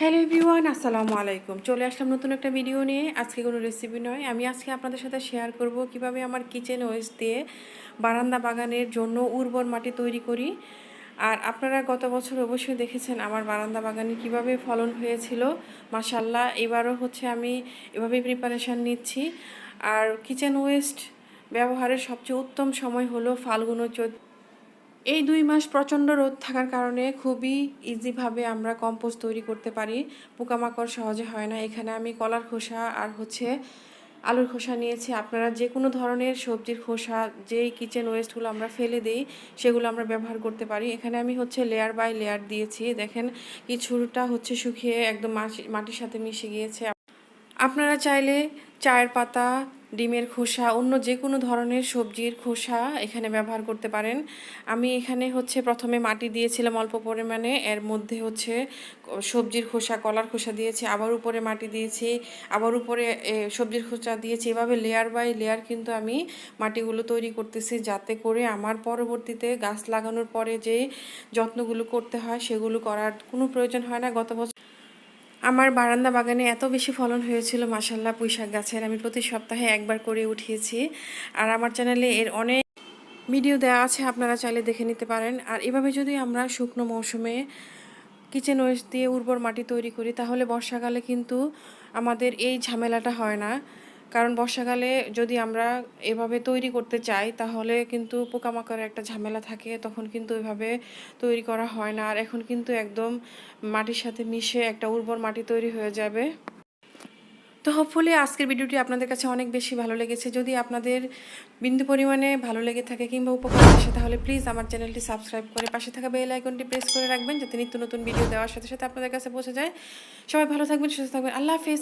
Hello everyone, আসসালামু আলাইকুম। চলে আসলাম নতুন একটা ভিডিও নিয়ে। আজকে কোনো রেসিপি নয়। আমি আজকে আপনাদের সাথে শেয়ার করব কীভাবে আমার কিচেন ওয়েস্ট দিয়ে বারান্দা বাগানের জন্য উর্বর মাটি তৈরি করি। আর আপনারা গত বছর অবশ্যই দেখেছেন আমার বারান্দা বাগানে কীভাবে ফলন হয়েছিল। মাসাল্লাহ এবারও হচ্ছে আমি এভাবেই প্রিপারেশান নিচ্ছি। আর কিচেন ওয়েস্ট ব্যবহারের সবচেয়ে উত্তম সময় হলো ফাল্গুন চৈত্র এই দুই মাস প্রচণ্ড রোদ থাকার কারণে খুবই ইজিভাবে আমরা কম্পোস্ট তৈরি করতে পারি। পোকামাকড় সহজে হয় না। এখানে আমি কলার খোসা আর হচ্ছে আলুর খোসা নিয়েছি। আপনারা যে কোনো ধরনের সবজির খোসা, যেই কিচেন ওয়েস্টগুলো আমরা ফেলে দিই, সেগুলো আমরা ব্যবহার করতে পারি। এখানে আমি হচ্ছে লেয়ার বাই লেয়ার দিয়েছি। দেখেন কিছুটা হচ্ছে শুকিয়ে একদম মাটির সাথে মিশে গিয়েছে। আপনারা চাইলে চায়ের পাতা ডিমের খোসা, অন্য যে কোনো ধরনের সবজির খোসা এখানে ব্যবহার করতে পারেন। আমি এখানে হচ্ছে প্রথমে মাটি দিয়েছিলাম অল্প পরিমাণে, এর মধ্যে হচ্ছে সবজির খোসা, কলার খোসা দিয়েছি, আবার উপরে মাটি দিয়েছি, আবার উপরে সবজির খোসা দিয়েছি। এভাবে লেয়ার বাই লেয়ার কিন্তু আমি মাটিগুলো তৈরি করতেছি যাতে করে আমার পরবর্তীতে গাছ লাগানোর পরে যে যত্নগুলো করতে হয় সেগুলো করার কোনো প্রয়োজন হয় না। গত বছর আমার বারান্দা বাগানে এত বেশি ফলন হয়েছিল মাসাল্লাহ পুঁইশাক গাছের। আমি প্রতি সপ্তাহে একবার করে উঠিয়েছি। আর আমার চ্যানেলে এর অনেক ভিডিও দেওয়া আছে, আপনারা চাইলে দেখে নিতে পারেন। আর এভাবে যদি আমরা শুকনো মৌসুমে কিচেন ওয়েস্ট দিয়ে উর্বর মাটি তৈরি করি, তাহলে বর্ষাকালে কিন্তু আমাদের এই ঝামেলাটা হয় না। কারণ বর্ষাকালে যদি আমরা এভাবে তৈরি করতে চাই, তাহলে কিন্তু পোকামাকড়ের একটা ঝামেলা থাকে। তখন কিন্তু এভাবে তৈরি করা হয় না। আর এখন কিন্তু একদম মাটির সাথে মিশে একটা উর্বর মাটি তৈরি হয়ে যাবে। তো হোপফুলি আজকের ভিডিওটি আপনাদের কাছে অনেক বেশি ভালো লেগেছে। যদি আপনাদের বিন্দু পরিমাণে ভালো লেগে থাকে কিংবা উপকার আসে, তাহলে প্লিজ আমার চ্যানেলটি সাবস্ক্রাইব করে পাশে থাকা বেল আইকনটি প্রেস করে রাখবেন, যাতে নিত্য নতুন ভিডিও দেওয়ার সাথে সাথে আপনাদের কাছে পৌঁছে যায়। সবাই ভালো থাকবেন, সুস্থ থাকবেন। আল্লাহ হাফিজ।